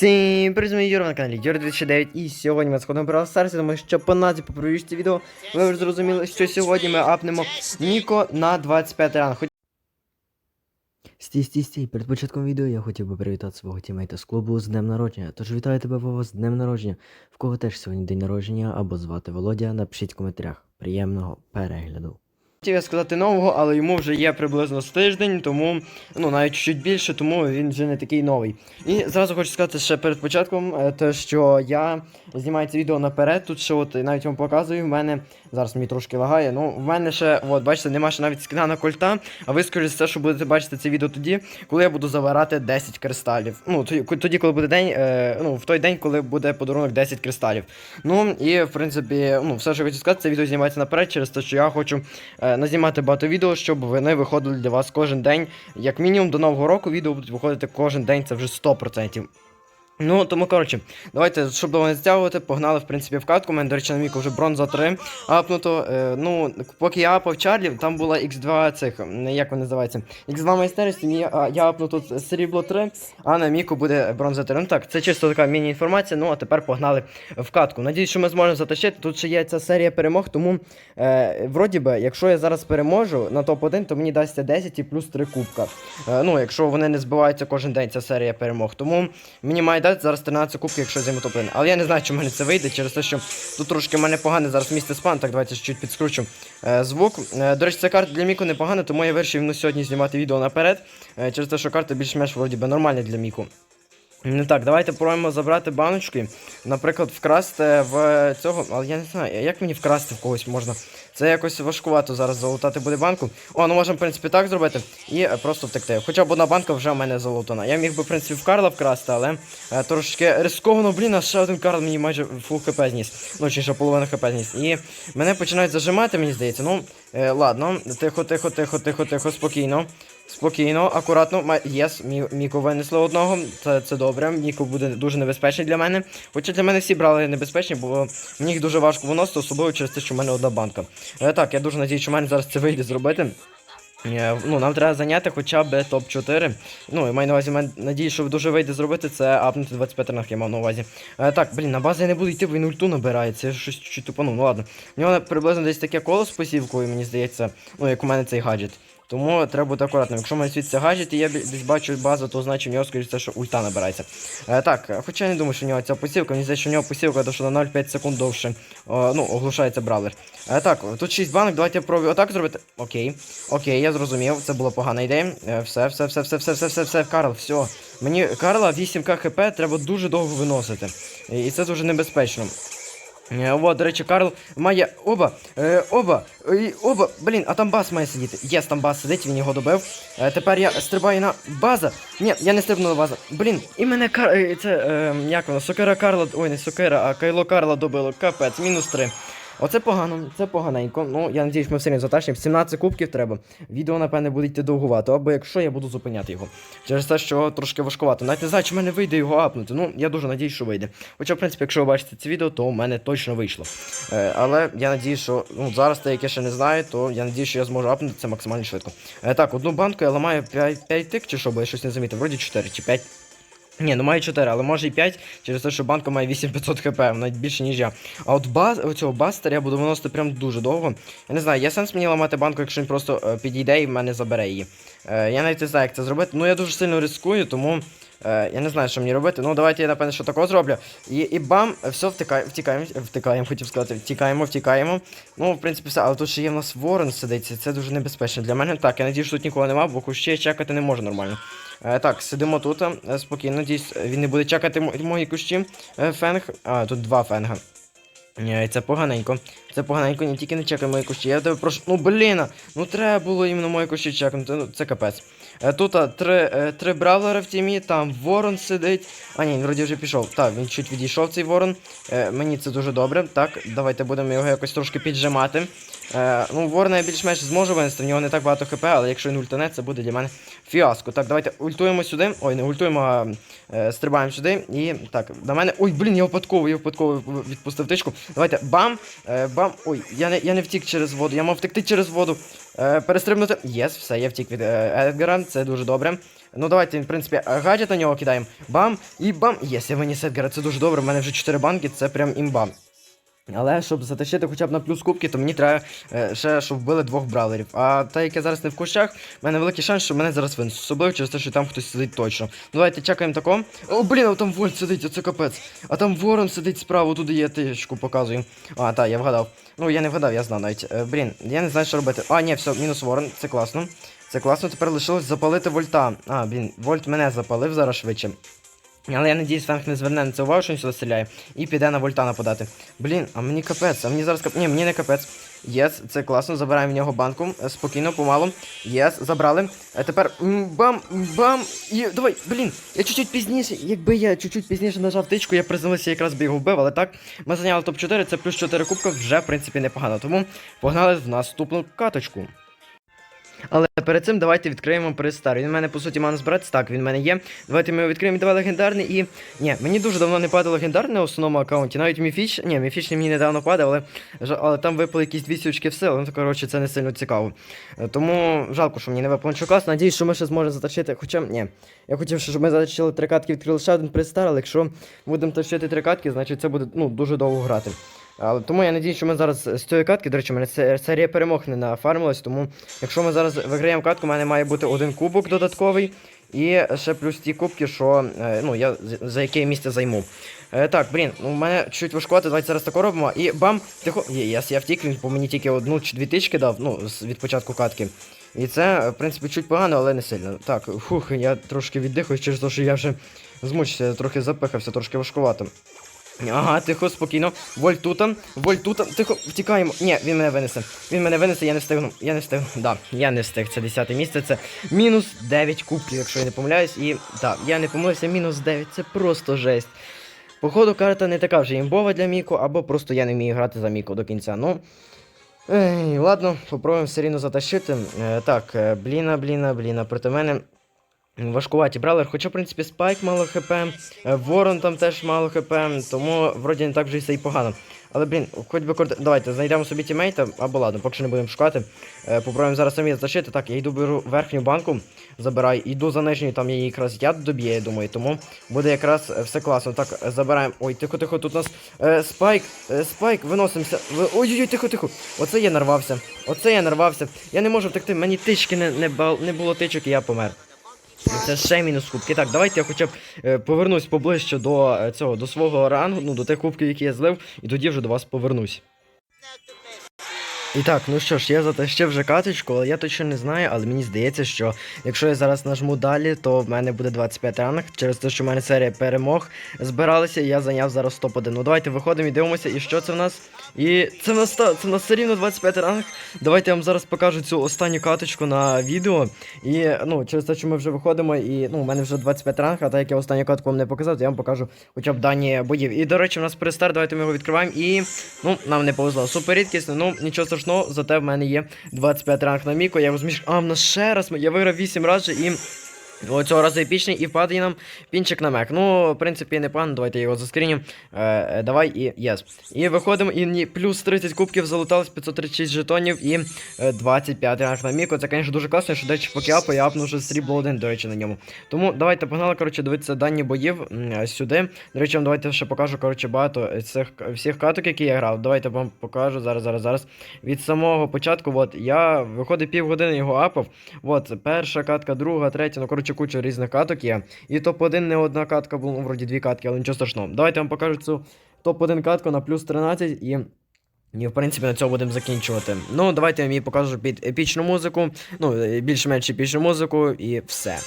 Всім привіт, мої Юра на каналі Юра 2009 і сьогодні ми сходимо про Старсі, тому що по назві по провіжці відео ви вже зрозуміли, що сьогодні ми апнемо Ніко на 25 ранг. Хоч- Стій, стій, стій, перед початком відео я хотів би привітати свого тімейта з клубу з днем народження. Тож вітаю тебе, Вова, з днем народження. В кого теж сьогодні день народження або звати Володя, напишіть в коментарях. Приємного перегляду. Хотів я сказати нового, але йому вже є приблизно з тиждень, тому ну навіть чуть більше, тому він вже не такий новий. І зразу хочу сказати ще перед початком, е, те, що я знімаю це відео наперед. Тут ще от навіть вам показую. В мене зараз мені трошки лагає. Ну, в мене ще, от, бачите, нема ще навіть скина на кольта. А ви скоріше все, що будете бачити це відео тоді, коли я буду завирати 10 кристалів. Ну, тоді, коли буде день, е, ну, в той день, коли буде подарунок 10 кристалів. Ну і в принципі, ну, все, що хочу сказати, це відео знімається наперед, через те, що я хочу е, назнімати багато відео, щоб вони виходили для вас кожен день. Як мінімум до нового року відео будуть виходити кожен день, це вже 100%. Ну, тому коротше, давайте, щоб довго не стягувати, погнали, в принципі, в катку. У мене, до речі, на міку вже бронза 3 апнуто. Е, ну, поки я апав Чарлі, там була X2 цих, як вони називаються, X2 майстерності, я, я апнув тут срібло 3, а на міку буде бронза 3. Ну так, це чисто така міні-інформація, ну а тепер погнали в катку. Надіюсь, що ми зможемо затащити. Тут ще є ця серія перемог, тому е, вроді би, якщо я зараз переможу на топ-1, то мені дасться 10 і плюс 3 кубка. Е, ну, якщо вони не збиваються кожен день, ця серія перемог. Тому мені має дати зараз 13 кубків, якщо займу топ-1. Але я не знаю, чи в мене це вийде, через те, що тут трошки в мене погане зараз місце спан, так давайте чуть підскручу е, звук. Е, до речі, ця карта для Міку непогана, тому я вирішив сьогодні знімати відео наперед, е, через те, що карта більш-менш вроді би нормальна для Міку. Ну так, давайте пробуємо забрати баночки. Наприклад, вкрасти в цього. Але я не знаю, як мені вкрасти в когось можна. Це якось важкувато зараз залутати буде банку. О, ну можемо, в принципі, так зробити і е, просто втекти. Хоча б одна банка вже в мене залутана. Я міг би, в принципі, в Карла вкрасти, але е, трошки рисковано, блін, а ще один Карл мені майже фул хп зніс. Ну, чи ще половину хп зніс. І мене починають зажимати, мені здається. Ну, е, ладно, тихо, тихо, тихо, тихо, тихо, спокійно. Спокійно, акуратно. Єс, мі, Міку винесли одного. Це, це добре. Міку буде дуже небезпечний для мене. Хоча для мене всі брали небезпечні, бо мені їх дуже важко виносити, особливо через те, що в мене одна банка. Е, так, я дуже надію, що в мене зараз це вийде зробити. Е, Ну, нам треба зайняти хоча б топ-4. Ну, я маю на увазі, мен- надію, що дуже вийде зробити, це апнути 25 ранг, я мав на увазі. Е, так, блін, на базу я не буду йти, бо він ульту набирає, це щось чуть тупану, ну ладно. У нього приблизно десь таке коло з посівкою, мені здається, ну, як у мене цей гаджет. Тому треба бути акуратним. Якщо мене світиться гаджет і я десь бачу базу, то значить в нього, скоріше, що ульта набирається. Е, так, е, хоча я не думаю, що в нього ця посівка, мені здається, що в нього посівка, то що на 0,5 секунд довше о, ну, оглушається бравлер. Е, так, тут 6 банок, давайте я пробую отак зробити. Окей. Окей, я зрозумів, це була погана ідея. Е, все, все, все, все, все, все, все, все, Карл, все. Мені Карла 8к хп треба дуже довго виносити. І це дуже небезпечно. Е, О, до речі, Карл має оба, е, оба, е, оба, блін, а там бас має сидіти. Єс, там бас сидить, він його добив. Е, тепер я стрибаю на база. Ні, я не стрибну на база. Блін, і мене Кар... е, це, е, як воно, сокира Карла, ой, не сокира, а Кайло Карла добило. Капець, мінус 3. Оце погано, це поганенько. Ну, я надіюсь, ми все рівно затащимо. 17 кубків треба. Відео, напевне, буде йти довгувато, або якщо я буду зупиняти його. Через те, що трошки важкувато. Навіть не знаю, чи в мене вийде його апнути. Ну, я дуже надіюсь, що вийде. Хоча, в принципі, якщо ви бачите це відео, то у мене точно вийшло. Е, але я надіюсь, що ну, зараз, те, як я ще не знаю, то я надіюсь, що я зможу апнути це максимально швидко. Е, так, одну банку я ламаю 5, 5 тик, чи що, бо я щось не замітив. Вроді 4 чи 5. Ні, ну має 4, але може і 5, через те, що банка має 8500 хп, навіть більше, ніж я. А от баз, оцього бастера я буду виносити прям дуже довго. Я не знаю, є сенс мені ламати банку, якщо він просто е, підійде і в мене забере її. Е, я навіть не знаю, як це зробити. Ну я дуже сильно рискую, тому е, я не знаю, що мені робити. Ну давайте я напевне, що такого зроблю. І, і бам, все, втикаємо, втікаємо, втикаємо, хотів сказати, втікаємо, втікаємо. Ну, в принципі, все, але тут ще є в нас ворон сидить, це дуже небезпечно для мене. Так, я надію, що тут нікого нема, бо кущі чекати не можу нормально. Е, так, сидимо тут, е, спокійно, надіюсь, він не буде чекати м- мої кущі. Е, фенг. А, тут два фенга. Е, Це поганенько. Це поганенько, не тільки не чекай мої кущі. Я тебе прошу. Ну блін, ну треба було іменно мої кущі чекнути. Ну, це капець. Е, Тут три, е, три бравлера в тімі, там ворон сидить. А ні, він вроді вже пішов. Так, він чуть відійшов цей ворон. Е, мені це дуже добре. Так, давайте будемо його якось трошки піджимати. Е, ну, ворона я більш-менш зможу винести, в нього не так багато хп, але якщо він ультане, це буде для мене фіаско. Так, давайте ультуємо сюди. Ой, не ультуємо, а стрибаємо сюди. І так, до мене. Ой, блін, я випадково, я випадково відпустив тичку. Давайте, бам! Бам! Ой, я не, я не втік через воду, я мав втекти через воду. Е, перестрибнути. Єс, все, я втік від е, Едгара, це дуже добре. Ну давайте, в принципі, гаджет на нього кидаємо. Бам! І бам! Єс, я виніс Едгара, це дуже добре. У мене вже 4 банки, це прям імба. Але щоб затащити хоча б на плюс кубки, то мені треба е, ще, щоб вбили двох бравлерів. А та, як я зараз не в кущах, в мене великий шанс, що мене зараз винесуть. Особливо через те, що там хтось сидить точно. Давайте чекаємо такого. О, блін, а там Вольт сидить, оце капець. А там ворон сидить справа, туди я тишку показую. А, так, я вгадав. Ну, я не вгадав, я знав навіть. Е, блін, я не знаю, що робити. А, ні, все, мінус ворон, це класно. Це класно, тепер лишилось запалити вольта. А, блін, вольт мене запалив зараз швидше. Але я надіюсь, танк не зверне на це увагу, що він сюди стріляє, і піде на вольта нападати. Блін, а мені капець, а мені зараз кап... Ні, мені не капець. Єс, це класно, забираємо в нього банку. е, Спокійно, помалу. Єс, забрали. А тепер бам, бам. І давай, блін, я чуть-чуть пізніше, якби я чуть-чуть пізніше нажав тичку, я приземлився якраз би його вбив, але так, ми зайняли топ-4, це плюс 4 кубка, вже в принципі непогано. Тому погнали в наступну каточку. Але перед цим давайте відкриємо престар. Він в мене, по суті, має збиратися. Так, він в мене є. Давайте ми його відкриємо. Давай легендарний і. Ні, мені дуже давно не падало легендарне на основному аккаунті. Навіть міфіч. Ні, міфічний мені недавно падав, але, але там випали якісь дві сючки в силу. Ну, коротше, це не сильно цікаво. Е, Тому жалко, що мені не випало класно. Надіюсь, що ми ще зможемо затащити. Хоча, ні. Я хотів, щоб ми затащили три катки, відкрили ще один престар, але якщо будемо тащити три катки, значить це буде ну, дуже довго грати. Але тому я надію, що ми зараз з цієї катки, до речі, у мене серія перемог не нафармилась, тому якщо ми зараз виграємо катку, у мене має бути один кубок додатковий. І ще плюс ті кубки, що е, ну, я за яке місце займу. Е, так, блін, ну, у мене чуть важкувати, давайте зараз тако робимо. І бам! Тихо. Є, я, втік, він по мені тільки одну чи дві тички дав, ну, від початку катки. І це, в принципі, чуть погано, але не сильно. Так, фух, я трошки віддихаю через те, що я вже змучився, трохи запихався, трошки важкувато. Ага, тихо, спокійно. Воль тута, воль тута, тихо, втікаємо. Ні, він мене винесе. Він мене винесе, я не встигну. Я не встигну. Да, я не встиг. Це 10 місце, це мінус 9 кубків, якщо я не помиляюсь. І так, я не помилився, мінус 9, це просто жесть. Походу, карта не така вже імбова для Міко, або просто я не вмію грати за Міко до кінця. Ну. Ей, ладно, попробуємо все рівно затащити. Е, так, е, бліна, бліна, бліна. Проти мене важкуваті бравлер, хоча, в принципі, Спайк мало хп, е, Ворон там теж мало хп, тому вроді не так вже і все і погано. Але, блін, хоч би корд... Давайте знайдемо собі тімейта, або ладно, поки що не будемо шукати. Е, попробуємо зараз самі зашити. Так, я йду беру верхню банку, забираю, йду за нижню, там її якраз яд доб'є, я думаю, тому буде якраз е, все класно. Так, забираємо. Ой, тихо, тихо, тут у нас спайк, спайк, виносимося. Ой-ой-ой, тихо, тихо. Оце я нарвався. Оце я нарвався. Я не можу втекти, мені тички не було тичок, і я помер. Це ще мінус кубки. Так, давайте я хоча б е, повернусь поближче до е, цього, до свого рангу, ну до тих кубків, які я злив, і тоді вже до вас повернусь. І так, ну що ж, я затащив вже каточку, але я точно не знаю, але мені здається, що якщо я зараз нажму далі, то в мене буде 25 ранг, через те, що в мене серія перемог збиралася, і я зайняв зараз топ-1. Ну давайте виходимо і дивимося, і що це в нас? І це в нас це в нас все рівно 25 ранг. Давайте я вам зараз покажу цю останню каточку на відео. І ну, через те, що ми вже виходимо, і ну, у мене вже 25 ранг, а так як я останню катку вам не показав, то я вам покажу хоча б дані боїв. І до речі, у нас перестар, давайте ми його відкриваємо. І ну, нам не повезло. Супер рідкісно, ну нічого страшного, зате в мене є 25 ранг на міко. Я розумію. А, в нас ще раз. Я виграв 8 разів і. Цього разу епічний і впадає нам пінчик на мек. Ну, в принципі, непогано, давайте його заскрінім. Е, е, давай і єс. І виходимо, і плюс 30 кубків залуталось, 536 жетонів і е, 25 ранг на міко. Це, звісно, дуже класно, що дечі поки апу, я апну вже срібло один, до речі, на ньому. Тому давайте погнали, коротше, дивитися дані боїв е, сюди. До речі, вам давайте ще покажу, коротше, багато цих всіх каток, які я грав. Давайте вам покажу зараз, зараз, зараз. Від самого початку, от, я виходить півгодини його апав. От, перша катка, друга, третя, ну коротше, куча різних каток є. І топ-1 не одна катка була, ну, вроді дві катки, але нічого страшного. Давайте вам покажу цю топ-1 катку на плюс 13 і. І, в принципі, на цьому будемо закінчувати. Ну, давайте я вам її покажу під епічну музику. Ну, е, більш-менш епічну музику і все.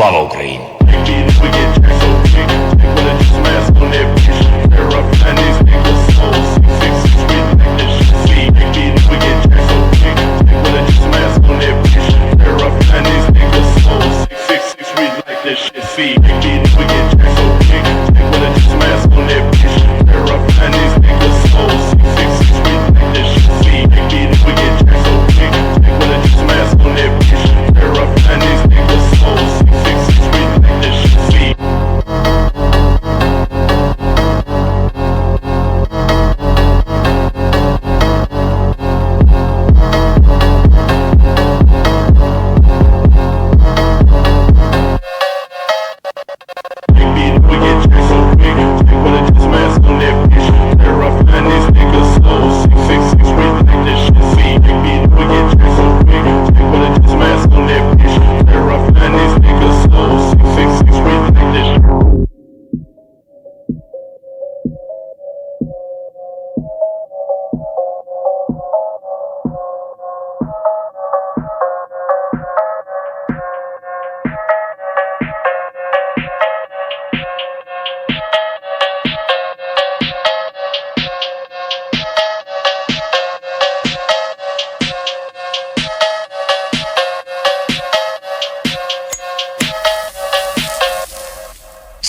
Слава Україні!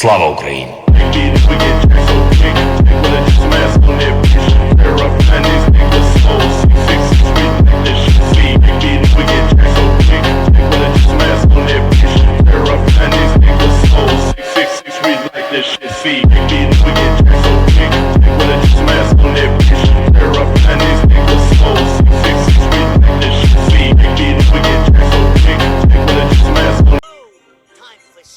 Слава Україні!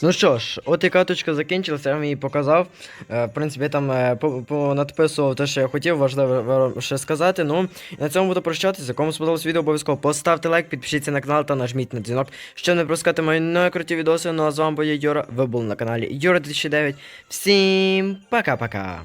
Ну що ж, от і каточка закінчилася, я вам її показав. Е, в принципі, я там е, понадписував те, що я хотів, важливо ще сказати. Ну, на цьому буду прощатися. Кому сподобалось відео, обов'язково поставте лайк, підпишіться на канал та нажміть на дзвінок, щоб не пропускати мої найкруті відоси. Ну а з вами був я Юра, ви були на каналі Юра 2009. Всім пока-пока!